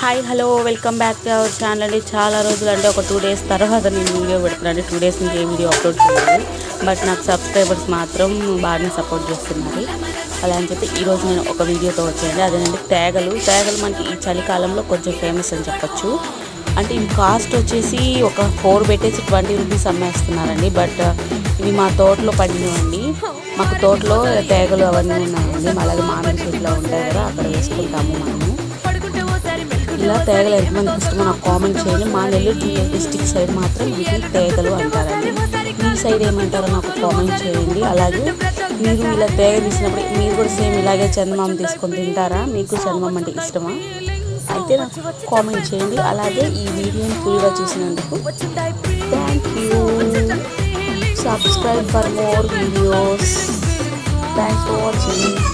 Hi hello welcome back to our channel అండి. చాలా రోజులు అంటే ఒక టూ డేస్ తర్వాత నేను వీడియో పెడుతున్నాను టూ డేస్ నుంచి ఏ వీడియో అప్లోడ్ చేయలేదు బట్ నాకు సబ్స్క్రైబర్స్ మాత్రం బాగానే సపోర్ట్ చేస్తున్నారు. అలా అని చెప్పి ఈరోజు నేను ఒక వీడియోతో వచ్చాను అదేనండి తేగలు. తేగలు మనకి ఈ చలికాలంలో కొంచెం ఫేమస్ అని చెప్పొచ్చు. అంటే ఇవి కాస్ట్ వచ్చేసి ఒక ఫోర్ పెట్టేసి ట్వంటీ రూపీస్ అమ్మేస్తున్నారండి. బట్ ఇవి మా తోటలో పండినవండి. మాకు తోటలో తేగలు అవన్నీ ఉన్నాయండి. అలాగే మామిడి చెట్లు ఉంటాయి కదా అక్కడ వేసుకుంటాము మనము. ఇలా తేగలు ఎంతమంది ఇష్టమో నాకు కామెంట్ చేయండి. మా నెల్లూరు డిస్టిక్ సైడ్ మాత్రం వీటిని తేగలు అంటారండి. మీ సైడ్ ఏమంటారో నాకు కామెంట్ చేయండి. అలాగే మీరు ఇలా తేగ తీసినప్పుడు మీరు కూడా సేమ్ ఇలాగే చందమామ తీసుకొని తింటారా? మీకు చందమామ అంటే ఇష్టమా? అయితే నాకు కామెంట్ చేయండి. అలాగే ఈ వీడియోని ఫుల్గా చూసినందుకు thank you subscribe for more videos thanks for watching